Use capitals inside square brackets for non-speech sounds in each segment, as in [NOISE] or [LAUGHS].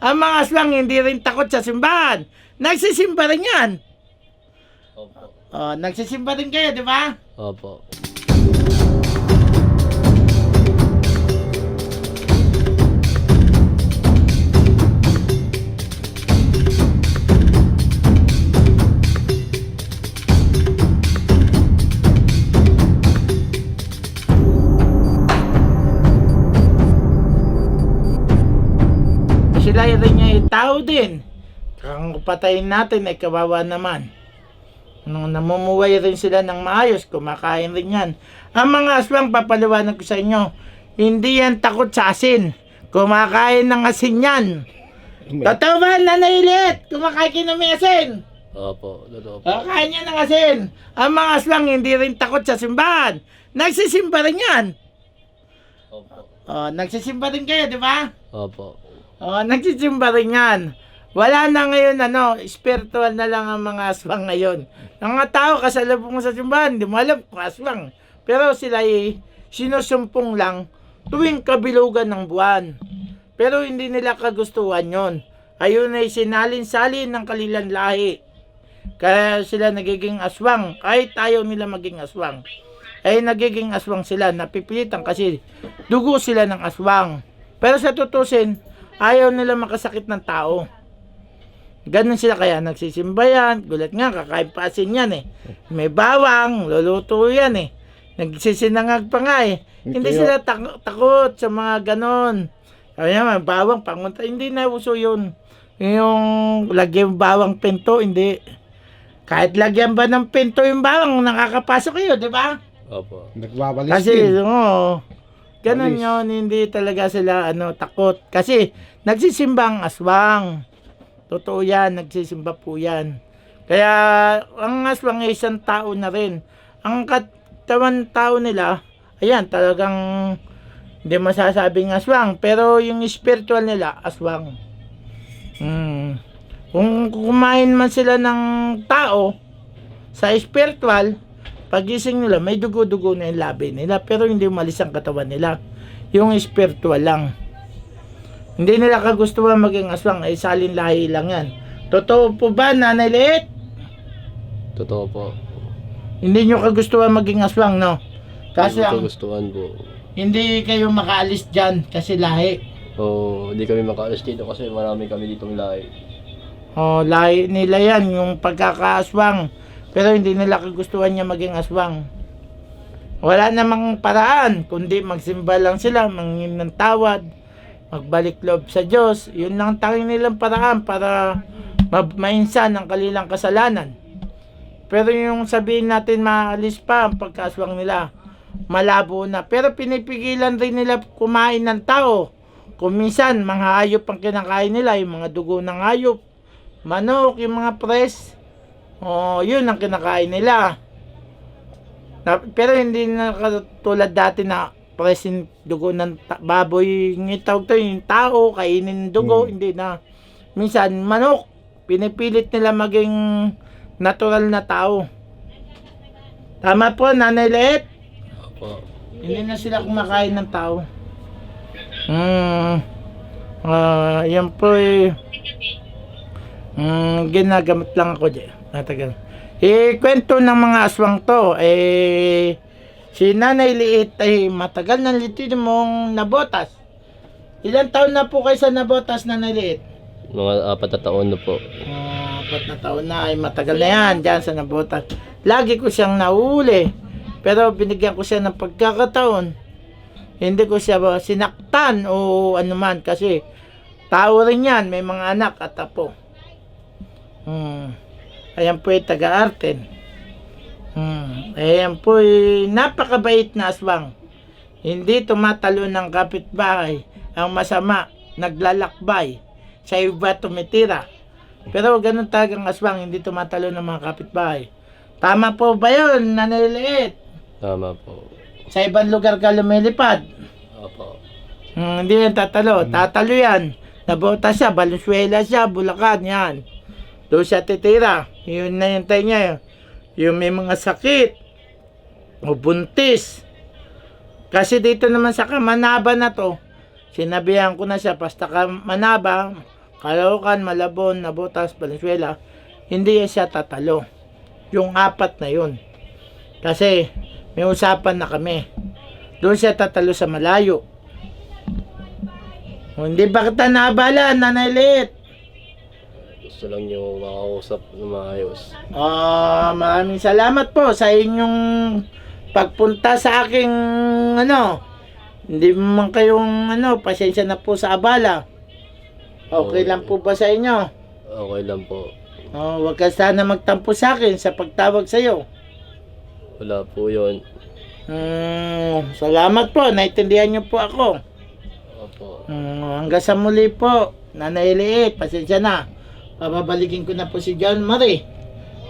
Ang mga aswang hindi rin takot sa simbahan. Nagsisimba rin yan. Opo. Oh, nagsisimba rin kayo, di ba? Opo. Tao din. Kung patayin natin ay kawawa naman. Nung namumuhay rin sila ng maayos, kumakain rin yan. Ang mga aswang, papaliwanag ko sa inyo, hindi yan takot sa asin. Kumakain ng asin yan. Totoo ba, Nanay Liet? Kumakain ka ng may asin. Opo. Totoo po. Kumakain yan ng asin. Ang mga aswang, hindi rin takot sa simbahan. Nagsisimba rin yan. Opo. Oh, nagsisimba rin kayo, di ba? Opo. Oh, nagsisimba rin yan. Wala na ngayon, ano, spiritual na lang ang mga aswang ngayon. Ang mga tao, kasalubong sa simbahan, hindi mo alam kung aswang. Pero sila ay sinusumpong lang tuwing kabilugan ng buwan. Pero hindi nila kagustuhan yon. Ayun ay sinalin-salin ng kalilang lahi. Kaya sila nagiging aswang. Kahit ayaw nila maging aswang. Ay nagiging aswang sila. Napipilitan kasi dugo sila ng aswang. Pero sa tutusin, ayaw nila makasakit ng tao. Ganun sila kaya nagsisimba yan. Gulat nga, kakain pa asin yan eh. May bawang, luluto yan eh. Nagsisinangag pa nga eh. Hindi Kaya- sila tak- takot sa mga ganon. Sabi niya, may bawang, pangunta. Hindi na uso yun. Yung lagyan bawang pinto, hindi. Kahit lagyan ba ng pinto yung bawang, nakakapasok kayo, di ba? Opo. Nagwawalis Kasi, din. oo. Ganun yun, hindi talaga sila ano, takot. Kasi, nagsisimba ang aswang. Totoo yan, nagsisimba po yan. Kaya, ang aswang ay isang tao na rin. Ang katawan tao nila, ayan, talagang hindi masasabing aswang. Pero yung spiritual nila, aswang. Hmm. Kung kumain man sila ng tao, sa spiritual, pagising nila, may dugo-dugo na yung labi nila, pero hindi umalis ang katawan nila. Yung spiritual lang. Hindi nila kagustuhan maging aswang, ay salin lahi lang yan. Totoo po ba, Nanay Liit? Totoo po. Hindi nyo kagustuhan maging aswang, no? Kasi Hindi ang, kagustuhan po. hindi kayo makaalis dyan kasi lahi. O, hindi kami makaalis dito kasi marami kami ditong lahi. Oh, lahi nila yan, yung pagkakaaswang. Pero hindi nila kagustuhan niya maging aswang. Wala namang paraan, kundi magsimba lang sila, mangin ng tawad, magbalik loob sa Diyos. Yun lang ang tanging nilang paraan para ma- mainsan ang kanilang kasalanan. Pero yung sabihin natin maalis pa ang pagkaswang nila, malabo na. Pero pinipigilan rin nila kumain ng tao. Kung minsan, mga hayop ang kinakain nila, yung mga dugo ng hayop, manok, yung mga pres, oh, yun ang kinakain nila. Na, pero hindi na katulad dati na presin dugo ng ta- baboy, yung tawag to, yung tao, kainin dugo, Hmm. hindi na. Minsan, manok, pinipilit nila maging natural na tao. Tama po, Nanay Leet? Opo. Hindi na sila kumakain ng tao. Hmm. Ah, yan po eh. Hmm, ginagamit lang ako dyan. Matagal. Eh, kwento ng mga aswang to, eh, si Nanay Liit ay matagal na litin mong nabotas. Ilan taon na po kayo sa nabotas, Nanay Liit? Mga apat na taon na po. Ah, apat na taon na ay matagal na yan dyan sa nabotas. Lagi ko siyang nahuli. Pero binigyan ko siya ng pagkakataon. Hindi ko siya sinaktan o anuman kasi tao rin yan, may mga anak at apo. Hmm. Ayan po ay taga-arten. Hmm. Ayan po ay napakabait na aswang. Hindi tumatalo ng kapitbahay. Ang masama, naglalakbay. Sa iba tumitira. Pero ganun talagang aswang, hindi tumatalo ng mga kapitbahay. Tama po ba yun, naniliit? Tama po. Sa ibang lugar ka lumilipad. Opo. Hmm, hindi yan tatalo. Tatalo yan. Nabota siya, Valenzuela siya, Bulacan, yan. Doon siya titira. Yun na yung tayo niya. Yung may mga sakit. O buntis. Kasi dito naman sa Kamanaba na to, sinabihan ko na siya, basta ka Manaba, Caloocan, Malabon, Nabotas, Valenzuela, hindi siya tatalo. Yung apat na yun. Kasi may usapan na kami. Doon siya tatalo sa malayo. Hindi ba kita naabala, Nanay? Gusto lang nyo makausap na maayos. Ah, maraming salamat po sa inyong pagpunta sa aking ano. Hindi man kayong ano, pasensya na po sa abala. Okay Okay. lang po ba sa inyo? Okay lang po. Oh, wag ka sana magtampo sa akin sa pagtawag sa iyo. Wala po yun. Hmm, salamat po, naintindihan niyo po ako. Opo. Hmm, hanggang sa muli po, Nanay Liit, pasensya na. Pababalikin ko na po si John Marie.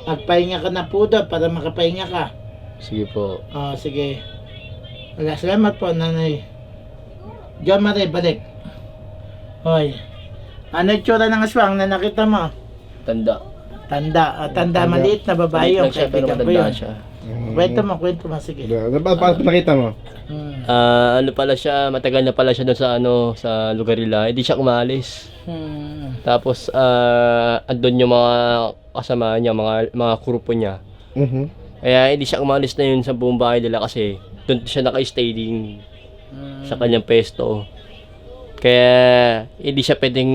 Magpahinga ka na po doon para makapahinga ka. Sige po. Oh, sige. Wala, salamat po, nanay. John Marie, balik. Hoy. Ano yung tsura ng aswang na nakita mo? Tanda. Tanda. ah, tanda, Tanda. maliit na babae yung lang siya pero kaibigan ko matanda yun. siya. Kwento mo, kwento mo, sige. Ano ba paano nakita mo? Hmm. Ah, ano pala siya, matagal na pala siya doon sa ano, sa lugar nila. Hindi siya umalis. Hmm. Tapos ah andun yung mga kasama niya, mga mga grupo niya. Mhm. Kaya hindi siya umalis na yun sa buong bahay nila kasi doon siya naka-stay din Hmm. sa kanyang pesto. Kaya hindi siya pwedeng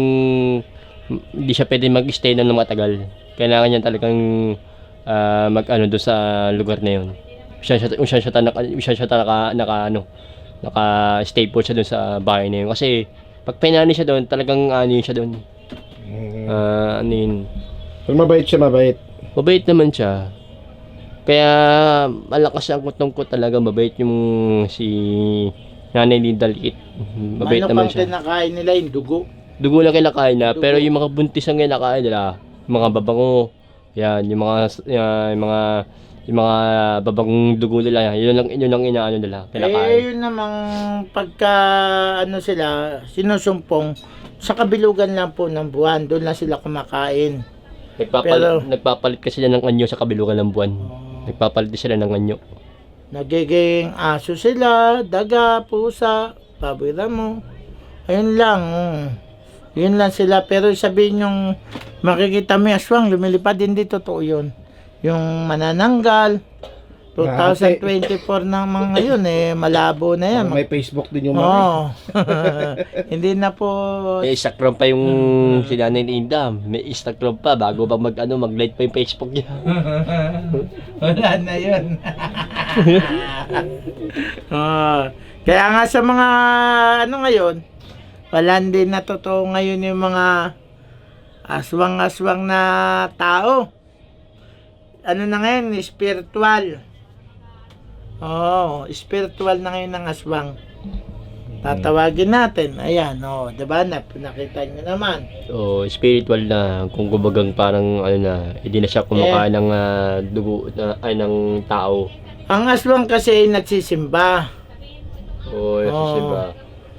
hindi siya pwedeng mag-stay na ng matagal. Kailangan niya talagang ah, mag-ano doon sa lugar na yun. Siya siya siya siya, naka, siya, siya naka, naka ano naka-stay po siya doon sa bahay na yun kasi pag pinani siya doon talagang ano yun siya doon. Ah, ano yun, Pero mabait siya, mabait. Mabait naman siya. Kaya malakas ang kutong ko talaga mabait yung si Nanay Linda Liit. Mabait ano naman pang siya. kinakain nila yung dugo? Dugo lang kinakain na, Dugo. pero yung mga buntis ang kinakain nila, mga babango, yan, yung mga yung mga yung mga babangong dugo nila, yun lang yun lang inaano nila, kinakain. Eh, yun namang pagka ano sila, sinusumpong, sa kabilugan lang po ng buwan, doon lang sila kumakain. Nagpapalit, pero- nagpapalit kasi sila ng anyo sa kabilugan ng buwan. Nagpapalit din sila ng anyo. Nagiging aso sila, daga, pusa, baboy ramo. Ayun lang. mm. Yun lang sila. Pero sabihin yung makikita mo yung aswang, lumilipad hindi totoo yun. Yung manananggal, 2024 na mga ngayon eh, malabo na yan. May Facebook din yung mga. Oo. [LAUGHS] hindi na po May Instagram pa yung si Nanay Linda. May Instagram pa bago ba mag ano, mag-light pa yung Facebook niya. [LAUGHS] Wala na yun. [LAUGHS] Ah, kaya nga sa mga ano ngayon, wala din na totoo ngayon yung mga aswang-aswang na tao. Ano na ngayon, spiritual. Oo, spiritual na ngayon ng aswang. Tatawagin natin. Ayan, oh, 'di ba? Nap- Nakita niyo naman. So, spiritual na kung kumbagang parang ano na, hindi na siya kumakain ng ah, dugo na ay ng tao. Ang aswang kasi ay nagsisimba. O, Oo. kasi ba?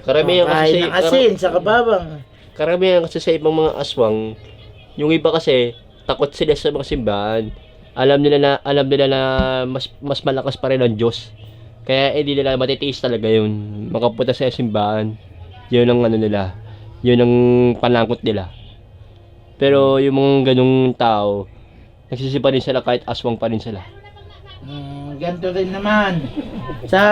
Karamihan kasi Kain ng asin sa kababang. karamihan kasi sa ibang mga aswang, yung iba kasi takot sila sa mga simbahan. Alam nila na alam nila na mas mas malakas pa rin ang Diyos. Kaya hindi nila matitiis talaga yun. Makapunta sa simbahan. Yun ang ano nila. Yun ang panangkot nila. Pero yung mga ganung tao, nagsisipa rin sila kahit aswang pa rin sila. Mm, ganito rin naman. Sa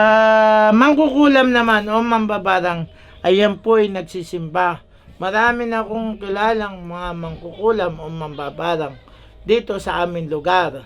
mangkukulam naman o mambabarang, ayan po ay nagsisimba. Marami na akong kilalang mga mangkukulam o mambabarang dito sa aming lugar.